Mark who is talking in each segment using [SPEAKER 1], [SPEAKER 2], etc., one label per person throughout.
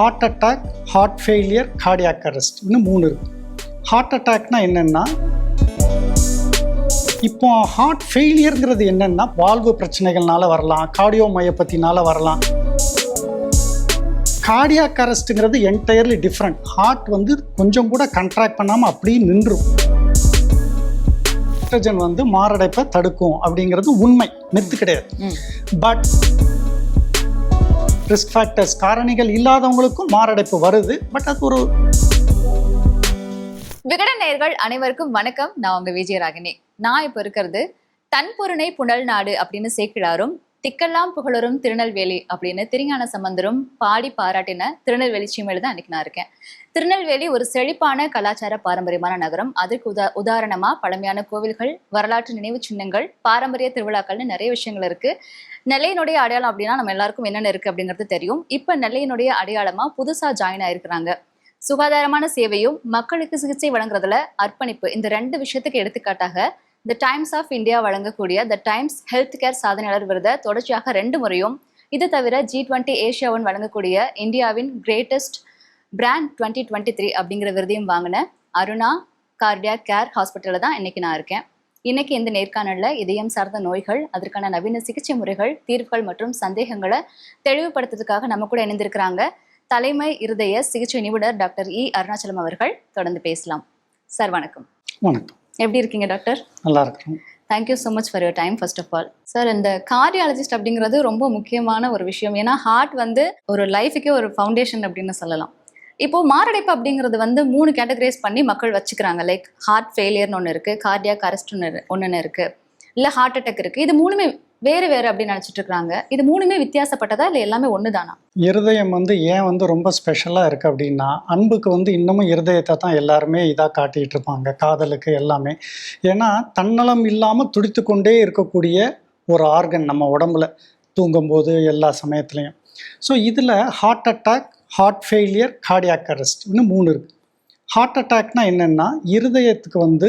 [SPEAKER 1] Heart attack heart failure cardiac arrest இன்னும் மூணு இருக்கு. ஹார்ட் அட்டாக்னா என்னென்னா இப்போ ஹார்ட் ஃபெயிலியருங்கிறது என்னென்னா வால்வு பிரச்சனைகள்னால வரலாம் கார்டியோ மயப்பத்தினால வரலாம். கார்டியாக் அரெஸ்ட்டுங்கிறது என்டையர்லி டிஃப்ரெண்ட் ஹார்ட் வந்து கொஞ்சம் கூட கண்ட்ராக்ட் பண்ணாமல் அப்படியே நின்றும். ஹைட்ரஜன் வந்து மாரடைப்பை தடுக்கும் அப்படிங்கிறது உண்மை. மெத்து கிடையாது. பட் ரிஸ்க் ஃபேக்டர்ஸ் காரணிகள் இல்லாதவங்களுக்கும் மாரடைப்பு வருது பட் அது ஒரு
[SPEAKER 2] விகடன் அனைவருக்கும் வணக்கம். நான் உங்க விஜயராகினி. நான் இப்போ இருக்கிறது தன்பொருணை புனல் நாடு அப்படின்னு சேர்க்கிறாரும் திக்கெல்லாம் புகழரும் திருநெல்வேலி அப்படின்னு திருஞான சம்பந்தரும் பாடி பாராட்டின திருநெல்வேலி சீமையில தான் அன்னைக்கு நான் இருக்கேன். திருநெல்வேலி ஒரு செழிப்பான கலாச்சார பாரம்பரியமான நகரம். அதற்கு உதா உதாரணமா பழமையான கோவில்கள் வரலாற்று நினைவு சின்னங்கள் பாரம்பரிய திருவிழாக்கள்னு நிறைய விஷயங்கள் இருக்கு. நெல்லையினுடைய அடையாளம் அப்படின்னா நம்ம எல்லாருக்கும் என்னென்ன இருக்கு அப்படிங்கிறது தெரியும். இப்ப நெல்லையினுடைய அடையாளமா புதுசா ஜாயின் ஆயிருக்கிறாங்க. சுகாதாரமான சேவையும் மக்களுக்கு சிகிச்சை வழங்குறதுல அர்ப்பணிப்பு இந்த ரெண்டு விஷயத்துக்கு எடுத்துக்காட்டாக த டைம்ஸ் ஆஃப் இந்தியா வழங்கக்கூடிய த டைம்ஸ் ஹெல்த் கேர் சாதனையாளர் விருதை தொடர்ச்சியாக ரெண்டு முறையும் இது தவிர ஜி டுவெண்ட்டி ஏஷியாவின் வழங்கக்கூடிய இந்தியாவின் greatest brand twenty twenty three அப்படிங்கிற விருதையும் வாங்கின அருணா கார்டியா கேர் ஹாஸ்பிட்டலில் தான் இன்னைக்கு நான் இருக்கேன். இன்னைக்கு இந்த நேர்காணலில் இதயம் சார்ந்த நோய்கள் அதற்கான நவீன சிகிச்சை முறைகள் தீர்வுகள் மற்றும் சந்தேகங்களை தெளிவுபடுத்துறதுக்காக நம்ம கூட இணைந்திருக்கிறாங்க. தலைமை இருதய சிகிச்சை நிபுணர் டாக்டர் இ. அருணாச்சலம் அவர்கள். தொடர்ந்து பேசலாம். சார் வணக்கம்.
[SPEAKER 1] வணக்கம்.
[SPEAKER 2] எப்படி இருக்கீங்க டாக்டர்?
[SPEAKER 1] நல்லா இருக்கிறோம்.
[SPEAKER 2] Thank you so much for your time first of all sir இந்த கார்டியாலஜிஸ்ட் அப்படிங்கிறது ரொம்ப முக்கியமான ஒரு விஷயம். ஏன்னா ஹார்ட் வந்து ஒரு லைஃபுக்கே ஒரு ஃபவுண்டேஷன் அப்படின்னு சொல்லலாம். இப்போ மாரடைப்பு அப்படிங்கிறது வந்து மூணு கேட்டகரைஸ் பண்ணி மக்கள் வச்சுக்கிறாங்க. லைக் ஹார்ட் ஃபெயிலியர்னு ஒன்று இருக்கு கார்டியாக் அரெஸ்ட் ஒன்று ஒன்று இருக்கு இல்லை ஹார்ட் அட்டாக் இருக்கு. இது மூணுமே வேறு வேறு அப்படின்னு நினச்சிட்டு இருக்காங்க இது மூணுமே வித்தியாசப்பட்டதா இல்லை எல்லாமே ஒன்று தானா
[SPEAKER 1] இருதயம் வந்து ஏன் வந்து ரொம்ப ஸ்பெஷலாக இருக்குது அப்படின்னா அன்புக்கு வந்து இன்னமும் இருதயத்தை தான் எல்லாருமே இதாக காட்டிகிட்டு இருப்பாங்க காதலுக்கு எல்லாமே. ஏன்னா தன்னலம் இல்லாமல் துடித்து கொண்டே இருக்கக்கூடிய ஒரு ஆர்கன் நம்ம உடம்புல தூங்கும்போது எல்லா சமயத்துலேயும். ஸோ இதில் heart attack heart failure cardiac arrest இன்னும் மூணு இருக்குது ஹார்ட் அட்டாக்னால் என்னென்னா இருதயத்துக்கு வந்து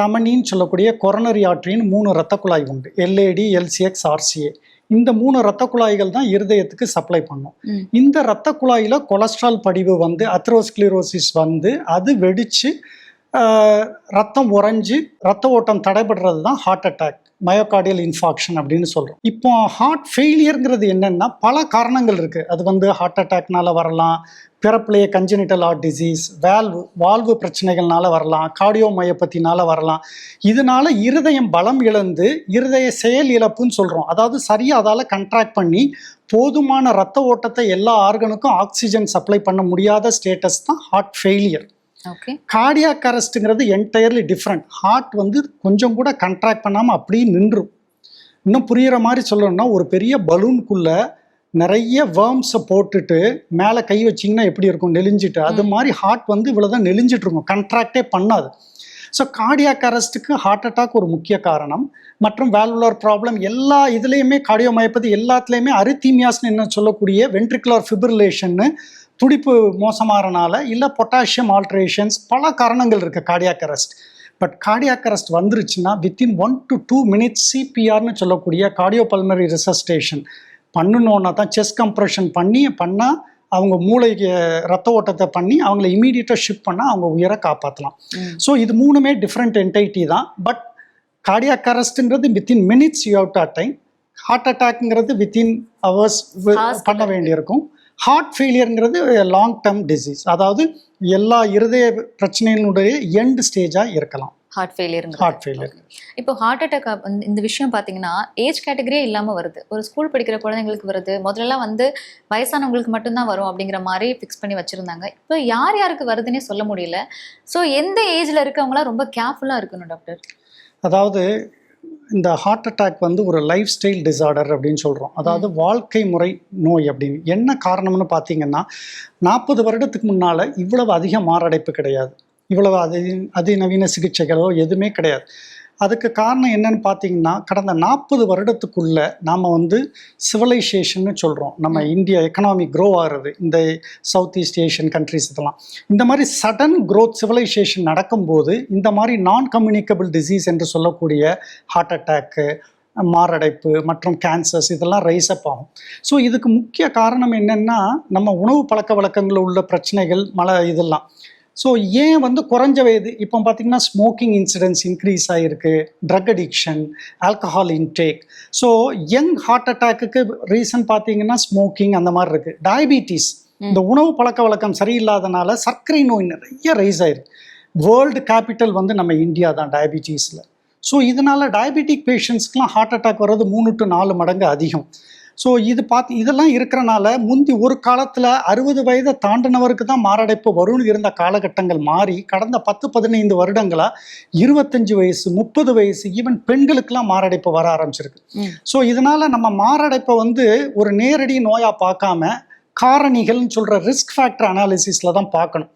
[SPEAKER 1] தமனின்னு சொல்லக்கூடிய கொரோனரி ஆர்ட்ரின்னு மூணு இரத்த குழாய் உண்டு. எல்ஏடி எல்சிஎக்ஸ் ஆர்சிஏ இந்த மூணு இரத்த குழாய்கள் தான் இருதயத்துக்கு சப்ளை பண்ணும். இந்த இரத்த குழாயில் கொலஸ்ட்ரால் படிவு வந்து அத்ரோஸ்க்ளிரோசிஸ் வந்து அது வெடித்து ரத்தம் உறைஞ்சு ரத்த ஓட்டம் தடைபடுறது தான் ஹார்ட் அட்டாக் மயோகார்டியல் இன்ஃபாக்ஷன் அப்படின்னு சொல்கிறோம் இப்போ ஹார்ட் ஃபெயிலியருங்கிறது என்னென்னா பல காரணங்கள் இருக்குது அது வந்து ஹார்ட் அட்டாக்னால வரலாம் பிறப்பிலேயே congenital heart disease valve valve பிரச்சனைகள்னால வரலாம் கார்டியோ மயப்பத்தினால வரலாம். இதனால இருதயம் பலம் இழந்து இருதய செயல் இழப்புன்னு சொல்கிறோம் அதாவது சரியாக அதால் கண்ட்ராக்ட் பண்ணி போதுமான ரத்த ஓட்டத்தை எல்லா ஆர்கனுக்கும் ஆக்சிஜன் சப்ளை பண்ண முடியாத ஸ்டேட்டஸ் தான் ஹார்ட் ஃபெயிலியர் கார்டியாக் அரெஸ்ட்டுங்கிறது என்டையர்லி டிஃப்ரெண்ட் ஹார்ட் வந்து கொஞ்சம் கூட கண்ட்ராக்ட் பண்ணாமல் அப்படியே நின்றும். இன்னும் புரிகிற மாதிரி சொல்லணும்னா ஒரு பெரிய பலூனுக்குள்ளே நிறைய வேர்ம்ஸை போட்டுட்டு மேலே கை வச்சிங்கன்னா எப்படி இருக்கும்? நெலிஞ்சிட்டு அது மாதிரி ஹார்ட் வந்து இவ்வளோ தான் நெலிஞ்சிட்டு இருக்கும் கண்ட்ராக்டே பண்ணாது. ஸோ கார்டியாக் அரெஸ்ட்டுக்கு ஹார்ட் அட்டாக் ஒரு முக்கிய காரணம். மற்றும் வேல்வுலர் ப்ராப்ளம் எல்லா இதுலேயுமே கார்டியோ மயப்பதி எல்லாத்துலேயுமே அரித்தீமியாஸ்னு என்ன சொல்லக்கூடிய வென்ட்ரிகுலர் ஃபிப்ரிலேஷன்னு துடிப்பு மோசமாகறனால இல்லை பொட்டாசியம் ஆல்ட்ரேஷன்ஸ் பல காரணங்கள் இருக்குது cardiac arrest but cardiac arrest வந்துருச்சுன்னா within one to two minutes சிபிஆர்னு சொல்லக்கூடிய கார்டியோ பல்மரி ரிசஸ்டேஷன் பண்ணணுன்னா தான் செஸ்ட் கம்ப்ரெஷன் பண்ணி பண்ணால் அவங்க மூளைக்கு ரத்த ஓட்டத்தை பண்ணி அவங்கள இமீடியட்டாக ஷிஃப்ட் பண்ணால் அவங்க உயிரை காப்பாற்றலாம். ஸோ இது மூணுமே டிஃப்ரெண்ட் என்டைட்டி தான். But cardiac அரெஸ்ட்டுங்கிறது within minutes you have to attain heart அட்டாக்ங்கிறது within hours பண்ண வேண்டியிருக்கும். ஹார்ட் ஃபெயிலியருங்கிறது லாங் டேர்ம் டிசீஸ் அதாவது எல்லா இருதய பிரச்சனையினுடைய எண்ட் ஸ்டேஜாக இருக்கலாம்.
[SPEAKER 2] ஹார்ட் ஃபெயிலியருங்க
[SPEAKER 1] ஹார்ட் ஃபெயிலியர்
[SPEAKER 2] இப்போ ஹார்ட் அட்டாக் இந்த விஷயம் பார்த்தீங்கன்னா ஏஜ் கேட்டகரியே இல்லாமல் வருது. ஒரு ஸ்கூல் படிக்கிற குழந்தைங்களுக்கு வருது. முதல்லலாம் வந்து வயசானவங்களுக்கு மட்டும்தான் வரும் அப்படிங்கிற மாதிரி ஃபிக்ஸ் பண்ணி வச்சுருந்தாங்க. இப்போ யார் யாருக்கு வருதுன்னே சொல்ல முடியல. ஸோ எந்த ஏஜில் இருக்கவங்களாம் ரொம்ப கேர்ஃபுல்லாக இருக்கணும் டாக்டர்
[SPEAKER 1] அதாவது இந்த ஹார்ட் அட்டாக் வந்து ஒரு லைஃப் ஸ்டைல் டிசார்டர் அப்படின்னு சொல்கிறோம் அதாவது வாழ்க்கை முறை நோய் அப்படின்னு. என்ன காரணம்னு பார்த்தீங்கன்னா நாற்பது வருடத்துக்கு முன்னால் இவ்வளவு அதிக மாரடைப்பு கிடையாது. இவ்வளவு அதி அதிநவீன சிகிச்சைகளோ எதுவுமே கிடையாது. அதுக்கு காரணம் என்னன்னு பார்த்தீங்கன்னா கடந்த நாற்பது வருடத்துக்குள்ள நாம் வந்து சிவிலைசேஷன்னு சொல்கிறோம் நம்ம இந்தியா எக்கனாமி க்ரோ ஆகிறது இந்த சவுத் ஈஸ்ட் ஏஷியன் கண்ட்ரிஸ் இதெல்லாம். இந்த மாதிரி சடன் growth சிவிலைசேஷன் நடக்கும்போது இந்த மாதிரி நான் கம்யூனிகபிள் டிசீஸ் என்று சொல்லக்கூடிய ஹார்ட் அட்டாக்கு மாரடைப்பு மற்றும் கேன்சர்ஸ் இதெல்லாம் ரைஸ் அப் ஆகும். ஸோ இதுக்கு முக்கிய காரணம் என்னென்னா நம்ம உணவு பழக்க வழக்கங்களில் உள்ள பிரச்சனைகள் மழை இதெல்லாம். ஸோ ஏன் வந்து குறைஞ்ச வயது? இப்போ பார்த்தீங்கன்னா ஸ்மோக்கிங் இன்சிடென்ட்ஸ் இன்க்ரீஸ் ஆகிருக்கு drug addiction alcohol intake so young heart அட்டாக்குக்கு reason பார்த்தீங்கன்னா ஸ்மோக்கிங் அந்த மாதிரி இருக்குது டயபிட்டிஸ் இந்த உணவு பழக்க வழக்கம் சரியில்லாதனால சர்க்கரை நோய் நிறைய ரைஸ் ஆயிருக்கு. வேர்ல்டு கேபிட்டல் வந்து நம்ம இந்தியா தான் டயபிட்டிஸில் ஸோ இதனால் டயபெட்டிக் பேஷண்ட்ஸ்க்குலாம் ஹார்ட் அட்டாக் வர்றது மூணு டு நாலு மடங்கு அதிகம். ஸோ இது பார்த்து இதெல்லாம் இருக்கிறனால முந்தி ஒரு காலத்தில் அறுபது வயதை தாண்டினவருக்கு தான் மாரடைப்பு வரும்னு இருந்த காலகட்டங்கள் மாறி கடந்த பத்து பதினைந்து வருடங்களாக இருபத்தஞ்சு வயசு முப்பது வயசு ஈவன் பெண்களுக்கெல்லாம் மாரடைப்பு வர ஆரம்பிச்சிருக்கு. ஸோ இதனால் நம்ம மாரடைப்பை வந்து ஒரு நேரடி நோயாக பார்க்காம காரணிகள்னு சொல்கிற ரிஸ்க் ஃபேக்டர் அனாலிசிஸில் தான் பார்க்கணும்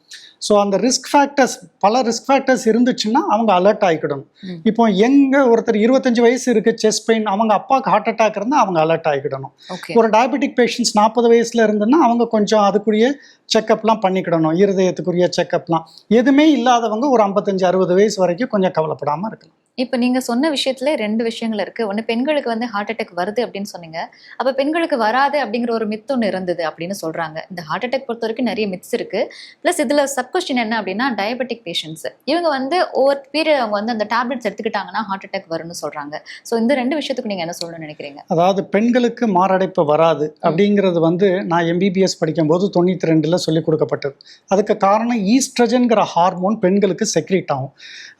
[SPEAKER 1] ஸோ அந்த ரிஸ்க் ஃபேக்டர்ஸ் பல ரிஸ்க் ஃபேக்டர்ஸ் இருந்துச்சுன்னா அவங்க அலர்ட் ஆகிக்கிடணும். இப்போ எங்க ஒருத்தர் இருபத்தஞ்சு வயசு இருக்கு செஸ்ட் பெயின் அவங்க அப்பாவுக்கு ஹார்ட் அட்டாக் இருந்தால் அவங்க அலர்ட் ஆகிக்கிடணும் ஒரு டயபெட்டிக் பேஷண்ட்ஸ் நாற்பது வயசுல இருந்துன்னா அவங்க கொஞ்சம் அதுக்குரிய செக்கப்லாம் பண்ணிக்கிடணும் இருதயத்துக்குரிய செக்கப்லாம் எதுவுமே இல்லாதவங்க ஒரு ஐம்பத்தஞ்சு அறுபது வயசு வரைக்கும் கொஞ்சம் கவலைப்படாமல் இருக்கலாம்.
[SPEAKER 2] இப்போ நீங்க சொன்ன விஷயத்துல ரெண்டு விஷயங்கள் இருக்கு. ஒண்ணு பெண்களுக்கு வந்து ஹார்ட் அட்டாக் வருது அப்படின்னு சொன்னீங்க. அப்ப பெண்களுக்கு வராது அப்படிங்கிற ஒரு மித் ஒன்று இருந்தது அப்படின்னு சொல்றாங்க. இந்த ஹார்ட் அட்டாக் பொறுத்த வரைக்கும் நிறைய மித்ஸ் இருக்கு. ப்ளஸ் இதுல சப் கொஸ்டின் என்ன அப்படின்னா டயபெட்டிக் பேஷண்ட்ஸ் இவங்க வந்து ஒவ்வொரு பீரியட் அவங்க வந்து அந்த டேப்லெட்ஸ் எடுத்துக்கிட்டாங்கன்னா ஹார்ட் அட்டாக் வரும்னு சொல்றாங்க. ஸோ இந்த ரெண்டு விஷயத்துக்கு நீங்க என்ன சொல்லணும்னு நினைக்கிறீங்க?
[SPEAKER 1] அதாவது பெண்களுக்கு மாரடைப்பு வராது அப்படிங்கிறது வந்து நான் எம்பிபிஎஸ் படிக்கும்போது தொண்ணூற்றி ரெண்டில் சொல்லிக் கொடுக்கப்பட்டது. அதுக்கு காரணம் ஈஸ்ட்ரஜன்கிற ஹார்மோன் பெண்களுக்கு செக்ரேட் ஆகும்.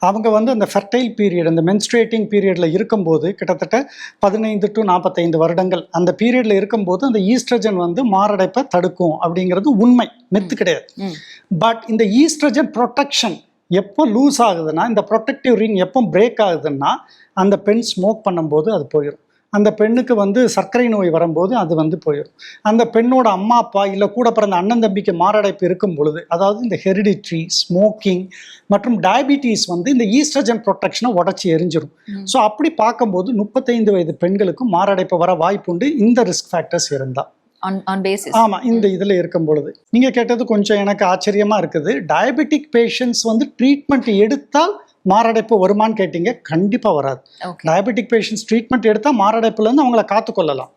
[SPEAKER 1] அவங்க வந்து அந்த ஃபெர்டைல் பீரியட் அந்த மென்ஸ்ட்ரேட்டிங் பீரியடில் இருக்கும்போது கிட்டத்தட்ட பதினைந்து டு நாற்பத்தைந்து வருடங்கள். அந்த பீரியடில் இருக்கும்போது அந்த ஈஸ்ட்ரஜன் வந்து மாரடைப்பை தடுக்கும் அப்படிங்கிறது உண்மை. மெத்து கிடையாது. பட் இந்த ஈஸ்ட்ரஜன் ப்ரொடெக்ஷன் எப்போ லூஸ் ஆகுதுன்னா இந்த ப்ரொடெக்டிவ் ரிங் எப்போ பிரேக் ஆகுதுன்னா அந்த பெண் ஸ்மோக் பண்ணும்போது அது போயிடும் அந்த பெண்ணுக்கு வந்து சர்க்கரை நோய் வரும்போது அது வந்து போயிடும் அந்த பெண்ணோட அம்மா அப்பா இல்லை கூட பிறந்த அண்ணன் தம்பிக்கு மாரடைப்பு இருக்கும் பொழுது அதாவது இந்த ஹெரிடிட்ரி ஸ்மோக்கிங் மற்றும் டயபிட்டிஸ் வந்து இந்த ஈஸ்ட்ரஜன் ப்ரொடெக்ஷனை உடச்சி எரிஞ்சிரும்.
[SPEAKER 2] ம்.
[SPEAKER 1] ஸோ அப்படி பார்க்கும்போது முப்பத்தைந்து வயது பெண்களுக்கும் மாரடைப்பு வர வாய்ப்புண்டு. இந்த ரிஸ்க் ஃபேக்டர்ஸ் இருந்தால்
[SPEAKER 2] ஆன் ஆன் பேசிஸ்
[SPEAKER 1] ஆமா இந்த இதுல இருக்கும் பொழுது நீங்க கேட்டது கொஞ்சம் எனக்கு ஆச்சரியமா இருக்குது. டயபெட்டிக் பேஷண்ட்ஸ் வந்து ட்ரீட்மெண்ட் எடுத்தால் மாரடைப்பு வருமான்னு கேட்டீங்க கண்டிப்பா வராது. டயபெட்டிக் பேஷண்ட்ஸ் ட்ரீட்மெண்ட் எடுத்தா மாரடைப்புல இருந்து அவங்கள காத்துக்கொள்ளலாம்.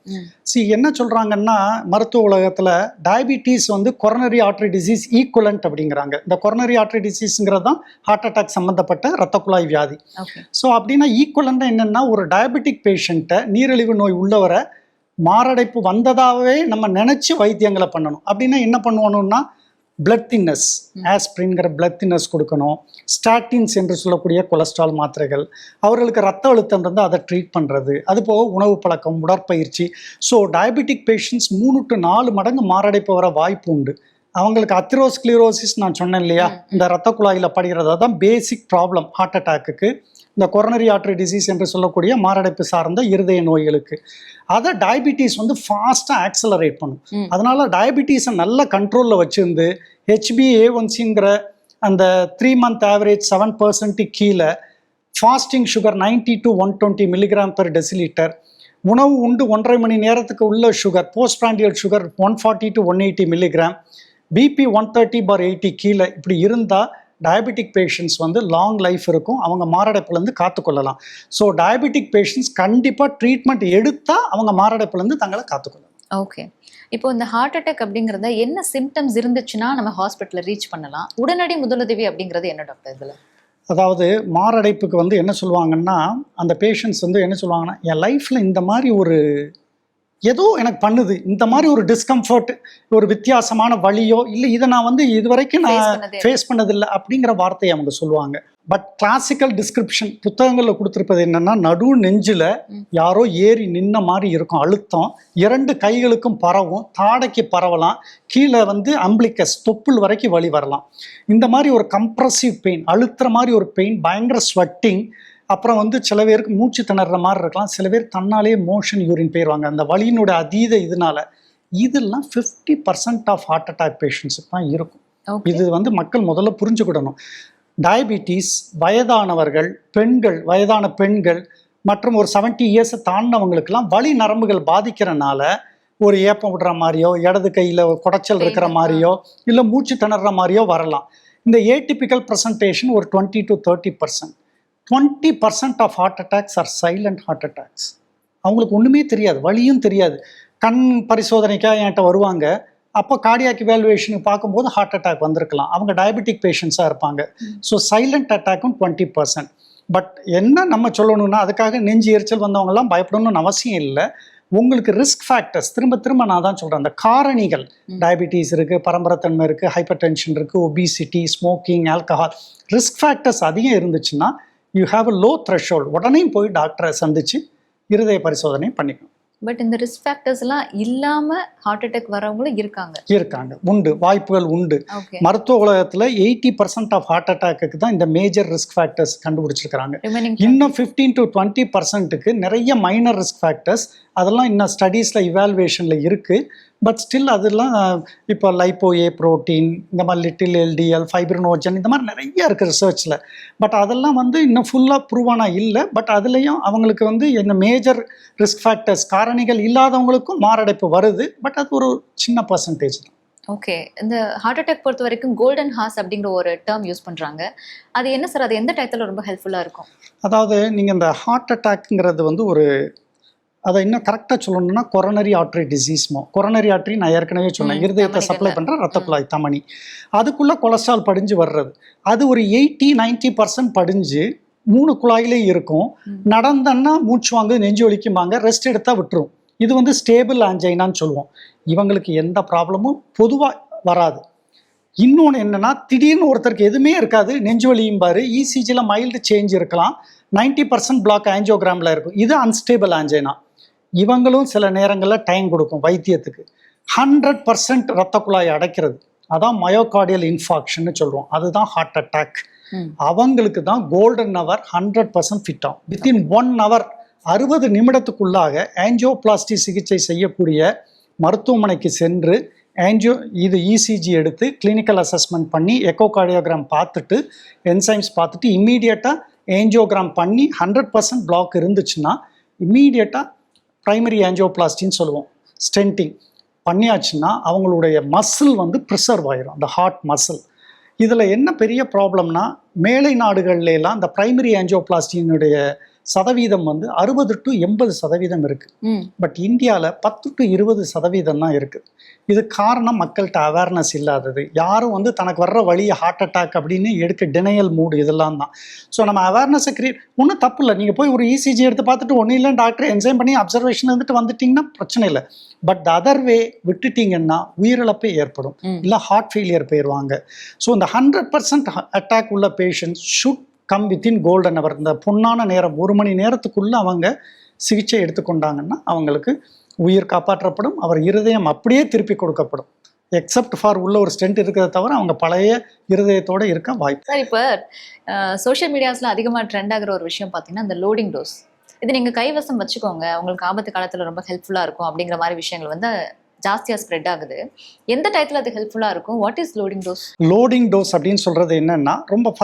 [SPEAKER 1] சி என்ன சொல்றாங்கன்னா மருத்துவ உலகத்துல டயபிட்டிஸ் வந்து கொரோனரி ஆர்டரி டிசீஸ் ஈக்குவலண்ட் அப்படிங்கிறாங்க. இந்த கொரோனரி ஆர்டரி டிசீஸ்ங்கிறது தான் ஹார்ட் அட்டாக் சம்பந்தப்பட்ட ரத்த குழாய் வியாதி. ஸோ அப்படின்னா ஈக்குவலண்டாக என்னென்னா ஒரு டயபெட்டிக் பேஷண்ட்டை நீரிழிவு நோய் உள்ளவரை மாரடைப்பு வந்ததாகவே நம்ம நினச்சி வைத்தியங்களை பண்ணணும். அப்படின்னா என்ன பண்ணணும்னா பிளட் தின்னஸ் ஆஸ்பிரின்கிற பிளட் தின்னஸ் கொடுக்கணும். ஸ்டாட்டின்ஸ் என்று சொல்லக்கூடிய கொலஸ்ட்ரால் மாத்திரைகள். அவர்களுக்கு ரத்த அழுத்தம் இருந்தால் அதை ட்ரீட் பண்ணுறது அது போக உணவு பழக்கம் உடற்பயிற்சி. ஸோ டயபெட்டிக் பேஷண்ட்ஸ் மூணு டு நாலு மடங்கு மாரடைப்பு வர வாய்ப்பு உண்டு. அவங்களுக்கு அத்திரோஸ்க்ளிரோசிஸ் நான் சொன்னேன் இல்லையா? இந்த ரத்த குழாயில் படுகிறது. தான் பேசிக் ப்ராப்ளம் ஹார்ட் அட்டாக்குக்கு இந்த கொரோனரி ஆர்டரி டிசீஸ் என்று சொல்லக்கூடிய மாரடைப்பு சார்ந்த இருதய நோய்களுக்கு. அதை டயபிட்டிஸ் வந்து ஃபாஸ்ட்டாக ஆக்சலரேட் பண்ணும். அதனால டயபிட்டிஸை நல்ல கண்ட்ரோலில் வச்சிருந்து ஹெச்பிஏ ஒன்சிங்கிற அந்த three month average seven percent கீழே fasting sugar 90 to one twenty milligram per decilitre உணவு உண்டு ஒன்றரை மணி நேரத்துக்கு உள்ள sugar post prandial sugar one forty to one eighty milligram BP one thirty by eighty கீழே இப்படி இருந்தால் டயபெட்டிக் பேஷண்ட்ஸ் வந்து லாங் லைஃப் இருக்கும். அவங்க மாரடைப்புலேருந்து காத்துக்கொள்ளலாம். ஸோ டயபெட்டிக் பேஷண்ட்ஸ் கண்டிப்பாக ட்ரீட்மெண்ட் எடுத்தால் அவங்க மாரடைப்புலேருந்து தங்களை காத்துக்கொள்ளலாம்.
[SPEAKER 2] ஓகே இப்போ இந்த ஹார்ட் அட்டாக் அப்படிங்கறத என்ன சிம்டம்ஸ் இருந்துச்சுன்னா நம்ம ஹாஸ்பிட்டல்ல ரீச் பண்ணலாம். உடனடி முதலுதவி அப்படிங்கிறது என்ன டாக்டர் இதுல?
[SPEAKER 1] அதாவது மாரடைப்புக்கு வந்து என்ன சொல்லுவாங்கன்னா அந்த பேஷண்ட்ஸ் வந்து என்ன சொல்லுவாங்கன்னா என் லைஃப்பில் இந்த மாதிரி ஒரு ஏதோ எனக்கு பண்ணுது. இந்த மாதிரி ஒரு டிஸ்கம்ஃபர்ட் ஒரு வித்தியாசமான வழியோ இல்லை இதை நான் வந்து இது வரைக்கும் நான் ஃபேஸ் பண்ணதில்லை அப்படிங்கிற வார்த்தையை அவங்க சொல்லுவாங்க. பட் கிளாசிக்கல் டிஸ்கிரிப்ஷன் புத்தகங்களில் கொடுத்துருப்பது என்னன்னா நடு நெஞ்சில். யாரோ ஏறி நின்ன மாதிரி இருக்கும். அழுத்தம். இரண்டு கைகளுக்கும் பரவும். தாடைக்கு பரவலாம். கீழே வந்து அம்பிளிக்கஸ் தொப்புள் வரைக்கும் வலி வரலாம். இந்த மாதிரி ஒரு கம்ப்ரசிவ் பெயின் அழுத்துற மாதிரி ஒரு பெயின் பயங்கர ஸ்வெட்டிங் அப்புறம் வந்து சில பேருக்கு மூச்சு திணற மாதிரி இருக்கலாம். சில பேர் தன்னாலே மோஷன் யூரின் போயிடுவாங்க அந்த வலியினோட அதீத இதனால இதெல்லாம் fifty percent of heart attack பேஷண்ட்ஸுக்கு தான் இருக்கும். இது வந்து மக்கள் முதல்ல புரிஞ்சுக்கிடணும். டயபிட்டிஸ் வயதானவர்கள் பெண்கள் வயதான பெண்கள் மற்றும் ஒரு 70 இயர்ஸை தாண்டினவங்களுக்கெல்லாம் வலி நரம்புகள் பாதிக்கிறனால ஒரு ஏப்பம் விடுற மாதிரியோ இடது கையில் குடைச்சல் இருக்கிற மாதிரியோ இல்லை மூச்சு திணற மாதிரியோ வரலாம். இந்த ஏடிபிக்கல் ப்ரெசன்டேஷன் ஒரு twenty to thirty percent twenty percent of heart attacks are silent heart attacks அவங்களுக்கு ஒன்றுமே தெரியாது வலியும் தெரியாது. கண் பரிசோதனைக்காக என்கிட்ட வருவாங்க. அப்போ கார்டியாக் இவாலுவேஷனுக்கு பார்க்கும்போது ஹார்ட் அட்டாக் வந்திருக்கலாம். அவங்க டயபெட்டிக் பேஷண்ட்ஸாக இருப்பாங்க. ஸோ சைலண்ட் அட்டாக்கும் டுவெண்ட்டி பர்சன்ட் பட் என்ன நம்ம சொல்லணும்னா அதுக்காக நெஞ்சு எரிச்சல் வந்தவங்கலாம் பயப்படணும்னு அவசியம் இல்லை. உங்களுக்கு ரிஸ்க் ஃபேக்டர்ஸ் திரும்ப திரும்ப நான் தான் சொல்கிறேன் அந்த காரணிகள். டயபிட்டிஸ் இருக்குது பரம்பரைத்தன்மை இருக்குது ஹைப்பர் டென்ஷன் இருக்குது obesity smoking alcohol risk factors அதிகம் இருந்துச்சுன்னா you have a low threshold உடனே போய் டாக்டரை சந்திச்சு இருதய பரிசோதனை பண்ணிக்கணும்.
[SPEAKER 2] பட் இந்த ரிஸ்க் ஃபேக்டர்ஸ் எல்லாம் இல்லாம ஹார்ட் அட்டாக் வரவங்களும் இருக்காங்க.
[SPEAKER 1] இருக்காங்க. உண்டு. வாய்ப்புகள் உண்டு. மருத்துவ உலகத்தில் எயிட்டி பர்சன்ட் ஆஃப் ஹார்ட் அட்டாக்கு தான் இந்த மேஜர் ரிஸ்க் ஃபேக்டர்ஸ் கண்டுபிடிச்சிருக்கிறாங்க. இன்னும் ஃபிஃப்டீன் டு டுவெண்ட்டி பர்சன்ட்டுக்கு நிறைய மைனர் ரிஸ்க் ஃபேக்டர்ஸ் அதெல்லாம் இன்னும் ஸ்டடீஸில் இவால்வேஷனில் இருக்குது பட் ஸ்டில் அதெல்லாம் இப்போ லைப்போ ஏ ப்ரோட்டீன் இந்த மாதிரி லிட்டில் எல்டிஎல் ஃபைப்ரினோஜன் இந்த மாதிரி நிறைய இருக்குது ரிசர்ச்சில் பட் அதெல்லாம் வந்து இன்னும் ஃபுல்லாக ப்ரூவானா இல்லை. பட் அதுலேயும் அவங்களுக்கு வந்து இந்த மேஜர் ரிஸ்க் ஃபேக்டர்ஸ் காரணிகள் இல்லாதவங்களுக்கும் மாரடைப்பு வருது. பட் அது ஒரு சின்ன பர்சன்டேஜ் தான்.
[SPEAKER 2] ஓகே இந்த ஹார்ட் அட்டாக் பொறுத்த வரைக்கும் கோல்டன் ஹார்ஸ் அப்படிங்கிற ஒரு டேர்ம் யூஸ் பண்றாங்க. அது என்ன சார் அது எந்த டயத்துல ரொம்ப ஹெல்ப்ஃபுல்லா இருக்கும்?
[SPEAKER 1] அதாவது நீங்கள் இந்த ஹார்ட் அட்டாக்ங்கிறது வந்து ஒரு அதை இன்னும் கரெக்டாக சொல்லணும்னா கொரோனரி ஆர்டரி டிசீஸ்மோ கொரோனரி ஆர்டரி நான் ஏற்கனவே சொன்னேன். இருதயத்தை. சப்ளை பண்ணுற ரத்த குழாய் தமனி. அதுக்குள்ளே கொலஸ்ட்ரால் படிஞ்சு வர்றது. அது ஒரு எயிட்டி 90% பர்சன்ட் படிஞ்சு மூணு குழாயிலையும் இருக்கும். நடந்தன்னா மூச்சு வாங்கு நெஞ்சு வலிக்குமாங்க ரெஸ்ட் எடுத்தா விட்டுரும். இது வந்து ஸ்டேபிள் ஆஞ்சைனான்னு சொல்லுவோம். இவங்களுக்கு எந்த ப்ராப்ளமும் பொதுவாக வராது. இன்னொன்று என்னன்னா திடீர்னு ஒருத்தருக்கு எதுவுமே இருக்காது. நெஞ்சு வலியும் பாரு இசிஜியில் மைல்டு சேஞ்ச் இருக்கலாம். 90% பர்சன்ட் பிளாக் ஆஞ்சியோகிராமில் இருக்கும். இது அன்ஸ்டேபிள் ஆஞ்சைனா இவங்களும் சில நேரங்களில் டைம் கொடுக்கும் வைத்தியத்துக்கு. ஹண்ட்ரட் பர்சன்ட் ரத்த குழாய் அடைக்கிறது. அதான் மயோகார்டியல் இன்ஃபாக்ஷன்னு சொல்லுவோம் அதுதான் ஹார்ட் அட்டாக். அவங்களுக்கு தான் golden hour hundred percent fit ஆகும். வித்தின் ஒன் ஹவர் அறுபது நிமிடத்துக்குள்ளாக ஆஞ்சியோபிளாஸ்டி சிகிச்சை செய்யக்கூடிய மருத்துவமனைக்கு சென்று ஆஞ்சியோ இது இசிஜி எடுத்து கிளினிக்கல் அசஸ்மெண்ட் பண்ணி எக்கோகார்டியோகிராம் பார்த்துட்டு என்சைம்ஸ் பார்த்துட்டு இம்மீடியட்டாக ஏஞ்சியோகிராம் பண்ணி ஹண்ட்ரட் பர்சன்ட் பிளாக் இருந்துச்சுன்னா இம்மீடியட்டாக ப்ரைமரி ஆஞ்சியோபிளாஸ்டின்னு சொல்லுவோம். ஸ்டென்டிங் பண்ணியாச்சுன்னா அவங்களுடைய மசில் வந்து ப்ரிசர்வ் ஆயிரும். அந்த ஹார்ட் மசில் இதில் என்ன பெரிய ப்ராப்ளம்னா மேலை நாடுகள்லாம் அந்த இந்த ப்ரைமரி ஆஞ்சியோபிளாஸ்டியினுடைய சதவீதம் வந்து அறுபது டு எண்பது சதவீதம் இருக்குது பட் இந்தியாவில் பத்து டு இருபது சதவீதம் தான் இருக்குது இது காரணம் மக்கள்கிட்ட அவேர்னஸ் இல்லாதது. யாரும் வந்து தனக்கு வர்ற வழியை ஹார்ட் அட்டாக் அப்படின்னு எடுக்க டினையல் மூடு இதெல்லாம் தான். ஸோ நம்ம அவேர்னஸை கிரியேட் ஒன்றும் தப்பு இல்லை. நீங்கள் போய் ஒரு இசிஜி எடுத்து பார்த்துட்டு ஒன்றும் இல்லை டாக்டர் என்சைம் பண்ணி அப்சர்வேஷன் இருந்துட்டு வந்துட்டிங்கன்னா பிரச்சனை இல்லை. பட் அதர் வே விட்டுட்டீங்கன்னா உயிரிழப்பு ஏற்படும். இல்லை ஹார்ட் ஃபெயிலியர் போயிடுவாங்க ஸோ இந்த ஹண்ட்ரட் பர்சன்ட் அட்டாக் உள்ள patients should come within golden hour இந்த பொன்னான நேரம் ஒரு மணி நேரத்துக்குள்ளே அவங்க சிகிச்சை எடுத்துக்கொண்டாங்கன்னா அவங்களுக்கு உயிர் காப்பாற்றப்படும் அவர் இருதயம் அப்படியே திருப்பி கொடுக்கப்படும். எக்ஸப்ட் ஃபார் உள்ள ஒரு ஸ்டென்ட் இருக்கிறத தவிர அவங்க பழைய இருதயத்தோட இருக்க வாய்ப்பு.
[SPEAKER 2] சார் இப்போ சோஷியல் மீடியாஸில் அதிகமாக ட்ரெண்ட் ஆகிற ஒரு விஷயம் பார்த்தீங்கன்னா இந்த லோடிங் டோஸ் இது நீங்கள் கைவசம் வச்சுக்கோங்க. உங்களுக்கு ஆபத்து காலத்தில் ரொம்ப ஹெல்ப்ஃபுல்லாக இருக்கும் அப்படிங்கிற மாதிரி விஷயங்கள் வந்து ஜாஸ்தியா ஸ்ப்ரெட் ஆகுது. எந்த டயத்துல அது ஹெல்ப்ஃபுல்லா இருக்கும்? What is loading dose
[SPEAKER 1] loading dose அப்படின்னு சொல்கிறது என்னன்னா ரொம்ப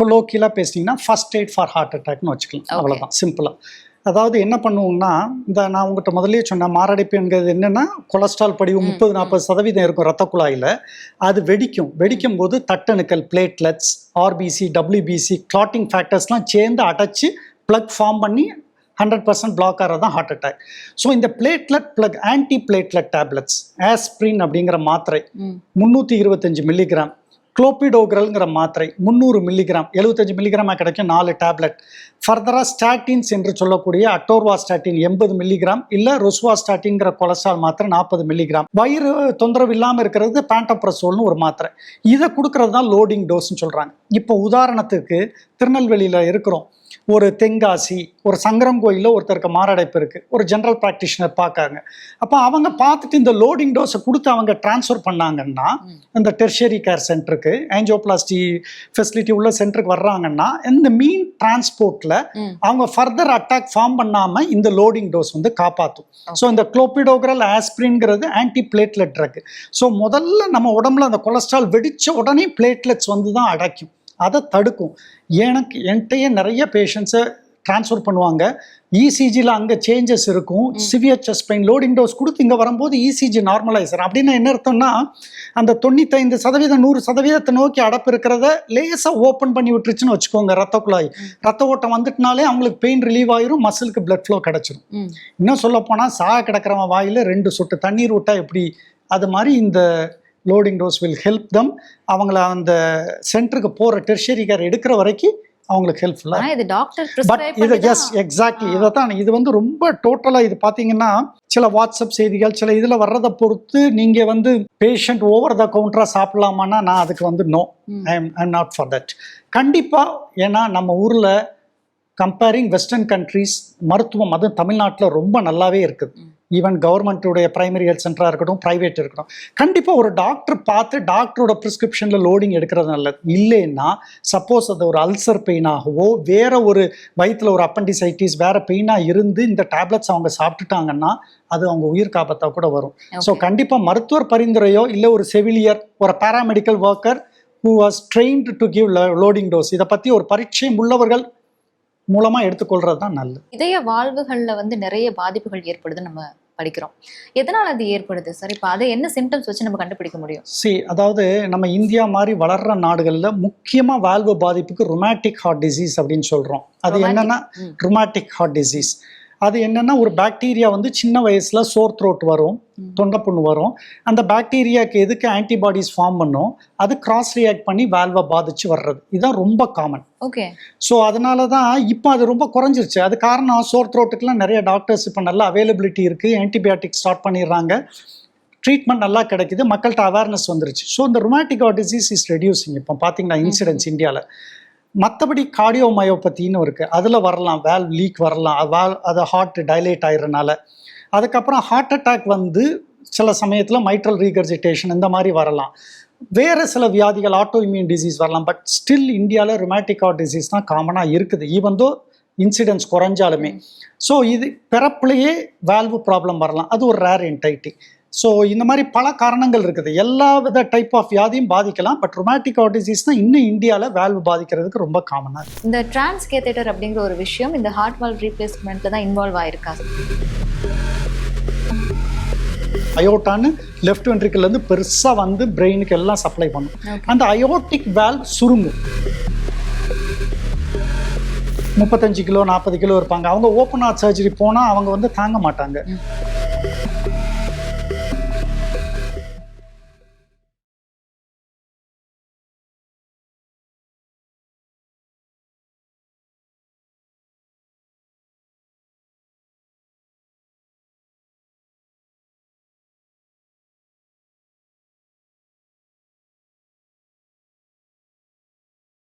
[SPEAKER 1] கொலோக்கியலாக பேசினீங்கன்னா ஃபர்ஸ்ட் எய்ட் ஃபார் ஹார்ட் அட்டாக்னு வச்சுக்கலாம். அவ்வளோதான் சிம்பிளாக அதாவது என்ன பண்ணுவோம்னா இந்த நான் உங்கள்கிட்ட முதல்லயே சொன்னேன் மாரடைப்புங்கிறது என்னன்னா கொலஸ்ட்ரால் படிவு முப்பது. நாற்பது சதவீதம் இருக்கும் ரத்த குழாயில். அது வெடிக்கும். வெடிக்கும் போது தட்டணுக்கள் பிளேட்லெட்ஸ் ஆர்பிசி டபிள்யூபிசி கிளாட்டிங் ஃபேக்டர்ஸ்லாம் சேர்ந்து அடைச்சி ப்ளக் ஃபார்ம் பண்ணி ஹண்ட்ரட் பர்சன்ட் பிளாக் ஆகிறது தான் ஹார்ட் அட்டாக் ஸோ இந்த platelet plug anti platelet tablets aspirin அப்படிங்கிற மாத்திரை முந்நூற்றி இருபத்தஞ்சு மில்லிகிராம் குளோபிடோக்ரல்ங்கிற மாத்திரை முந்நூறு மில்லிகிராம் எழுபத்தஞ்சு மில்லிகிராமாக கிடைக்கும் நாலு டேப்லெட் ஃபர்தராக ஸ்டாட்டின்ஸ் என்று சொல்லக்கூடிய அட்டோர்வா ஸ்டாட்டின் எண்பது மில்லிகிராம் இல்லை ருஸ்வா ஸ்டாட்டின்ங்கிற கொலஸ்ட்ரால் மாத்திரை நாற்பது மில்லிகிராம் வயிறு தொந்தரவு இல்லாமல் இருக்கிறது பேண்டப்ரசோல்னு ஒரு மாத்திரை. இதை கொடுக்கறது தான் லோடிங் டோஸ்னு சொல்கிறாங்க இப்போ உதாரணத்துக்கு திருநெல்வேலியில் இருக்கிறோம். ஒரு தென்காசி ஒரு சங்கரம் கோயிலில் ஒருத்தருக்கு மாரடைப்பு இருக்குது ஒரு ஜென்ரல் ப்ராக்டிஷனர் பார்க்காங்க. அப்போ அவங்க பார்த்துட்டு இந்த லோடிங் டோஸை கொடுத்து அவங்க ட்ரான்ஸ்ஃபர் பண்ணாங்கன்னா. இந்த டெர்ஷரி கேர் சென்டருக்கு ஆஞ்சியோபிளாஸ்டி ஃபெசிலிட்டி உள்ள சென்டருக்கு வர்றாங்கன்னா இந்த மீன் டிரான்ஸ்போர்ட்டில் அவங்க ஃபர்தர் அட்டாக் ஃபார்ம் பண்ணாமல் இந்த லோடிங் டோஸ் வந்து காப்பாற்றும் ஸோ இந்த குளோபிடோக்ரல் ஆஸ்பிரின்ங்கிறது ஆன்டி பிளேட்லெட் ட்ரக் ஸோ முதல்ல நம்ம உடம்புல அந்த கொலஸ்ட்ரால் வெடிச்ச உடனே பிளேட்லெட்ஸ் வந்து தான் அடைக்கும். அதை தடுக்கும். எனக்கு என்கிட்டயே நிறைய பேஷண்ட்ஸை ட்ரான்ஸ்ஃபர் பண்ணுவாங்க. இசிஜியில் அங்கே சேஞ்சஸ் இருக்கும். Severe chest pain loading dose கொடுத்து இங்கே வரும்போது இசிஜி நார்மலைசர் அப்படின்னா என்ன அர்த்தம்னா அந்த தொண்ணூத்தைந்து சதவீதம் நூறு சதவீதத்தை நோக்கி அடப்பு இருக்கிறத லேசாக ஓப்பன் பண்ணி விட்டுருச்சுன்னு வச்சுக்கோங்க ரத்த குழாய். ரத்த ஓட்டம் வந்துட்டுனாலே அவங்களுக்கு பெயின் ரிலீவ் ஆயிரும் மசிலுக்கு blood flow கிடச்சிரும். இன்னும் சொல்ல போனால் சாக கிடக்கிறவன் வாயில் ரெண்டு சொட்டு தண்ணீர் விட்டா எப்படி? அது மாதிரி இந்த loading dose will help them அவங்கள அந்த சென்டருக்கு போகிற டெர்ஷரி கேர் எடுக்கிற வரைக்கும் அவங்களுக்கு ஹெல்ப்ஃபுல்லாக
[SPEAKER 2] இது டாக்டர்
[SPEAKER 1] பட் இது எஸ் எக்ஸாக்ட்லி இதை தான் இது வந்து ரொம்ப டோட்டலாக இது பார்த்தீங்கன்னா சில வாட்ஸ்அப் செய்திகள் சில இதில் வர்றதை பொறுத்து நீங்கள் வந்து பேஷண்ட் ஓவர் த கவுண்டராக சாப்பிடலாமான்னா நான் அதுக்கு வந்து no. I am I not for that கண்டிப்பாக ஏன்னா நம்ம ஊரில் கம்பேரிங் வெஸ்டர்ன் கண்ட்ரீஸ் மருத்துவம் அதுவும் தமிழ்நாட்டில் ரொம்ப நல்லாவே இருக்குது. ஈவன் கவர்மெண்ட்டுடைய பிரைமரி ஹெல்த் சென்டராக இருக்கட்டும் ப்ரைவேட் இருக்கட்டும். கண்டிப்பாக ஒரு டாக்டர் பார்த்து டாக்டரோட ப்ரிஸ்கிரிப்ஷனில் லோடிங் எடுக்கிறது நல்லது. இல்லைன்னா சப்போஸ் அது ஒரு அல்சர் பெயினாகவோ வேற ஒரு வயிற்றில் ஒரு அப்பண்டிசைட்டிஸ் வேற பெயினாக இருந்து இந்த டேப்லெட்ஸ் அவங்க சாப்பிட்டுட்டாங்கன்னா அது அவங்க உயிர் காப்பத்தா கூட வரும். ஸோ. கண்டிப்பாக மருத்துவர் பரிந்துரையோ இல்லை ஒரு செவிலியர் ஒரு paramedical worker who was trained to give loading dose இதை பற்றி ஒரு பரிச்சயம் உள்ளவர்கள் மூலமாக எடுத்துக்கொள்கிறது தான் நல்லது.
[SPEAKER 2] இதய வாழ்வுகள்ல வந்து நிறைய பாதிப்புகள் ஏற்படுது நம்ம படிக்கிறோம். எதனால அது ஏற்படுது? சார் இப்ப அதை என்ன சிம்டம்ஸ் வச்சு நம்ம கண்டுபிடிக்க முடியும்?
[SPEAKER 1] சி அதாவது நம்ம இந்தியா மாதிரி வளர்ற நாடுகளில் முக்கியமாக வால்வு பாதிப்புக்கு ரொமாட்டிக் ஹார்ட் டிசீஸ் அப்படின்னு சொல்கிறோம் அது. என்னன்னா. ரொமாட்டிக் ஹார்ட் டிசீஸ் அது என்னன்னா ஒரு பாக்டீரியா வந்து சின்ன வயசுல சோர் த்ரோட் வரும்
[SPEAKER 2] ம்.
[SPEAKER 1] தொண்டைப்புண்ணு வரும். அந்த பாக்டீரியாக்கு எதுக்கு ஆன்டிபாடிஸ் ஃபார்ம் பண்ணும்? அது கிராஸ் ரியாக்ட் பண்ணி வால்வை பாதிச்சு வர்றது. இதுதான் ரொம்ப காமன்
[SPEAKER 2] ஓகே
[SPEAKER 1] ஸோ அதனால தான் இப்போ அது ரொம்ப குறைஞ்சிருச்சு. அது காரணம் சோர் த்ரோட்டுக்குலாம் நிறைய டாக்டர்ஸ் இப்போ நல்ல அவைலபிலிட்டி இருக்குது ஆன்டிபயாட்டிக் ஸ்டார்ட் பண்ணிடுறாங்க. ட்ரீட்மெண்ட் நல்லா கிடைக்குது. மக்கள்கிட்ட அவேர்னஸ் வந்துருச்சு. ஸோ இந்த ரொமாட்டிக் டிசீஸ் இஸ் ரெடியூசிங் இப்போ பார்த்தீங்கன்னா இன்சிடென்ட்ஸ் இந்தியாவில் மற்றபடி கார்டியோமயோபத்தின்னு இருக்குது அதில் வரலாம் வேல் லீக் வரலாம் வேல் அது ஹார்ட் டைலேட் ஆயிடுறனால அதுக்கப்புறம் ஹார்ட் அட்டாக் வந்து சில சமயத்தில் மைட்ரல் ரீகர்ஜிட்டேஷன் இந்த மாதிரி வரலாம். வேறு சில வியாதிகள் ஆட்டோ இம்யூன் டிசீஸ் வரலாம். பட் ஸ்டில் இந்தியாவில் ரொமாட்டிக் ஹார்ட் டிசீஸ் தான் காமனாக இருக்குது. ஈவன் தோ இன்சிடென்ட்ஸ் குறைஞ்சாலுமே. ஸோ இது பிறப்புலையே வேல்வு ப்ராப்ளம் வரலாம். அது ஒரு ரேர் என்டைட்டி ஸோ இந்த மாதிரி பல காரணங்கள் இருக்குது. எல்லா வித டைப் ஆஃப் வியாதியும் பாதிக்கலாம். பட் ரொமாட்டிக் ஹார்ட் டிசீஸ் தான் இன்னும் இந்தியாவில் வேல்வு பாதிக்கிறதுக்கு ரொம்ப காமனாக இருக்குது
[SPEAKER 2] இந்த டிரான்ஸ் கேத்தேட்டர் அப்படிங்கிற ஒரு விஷயம் இந்த ஹார்ட் வால் ரீப்ளேஸ்மெண்ட்ல தான் இன்வால்வ் ஆயிருக்கா?
[SPEAKER 1] அயோட்டான்னு லெஃப்ட் வென்ட்ரிக்கிலேருந்து பெருசாக வந்து பிரெயினுக்கு எல்லாம் சப்ளை பண்ணும். அந்த அயோட்டிக் வேல்வ் சுருங்கும். முப்பத்தஞ்சு கிலோ நாற்பது கிலோ இருப்பாங்க. அவங்க ஓப்பன் ஹார்ட் சர்ஜரி போனால் அவங்க வந்து தாங்க மாட்டாங்க.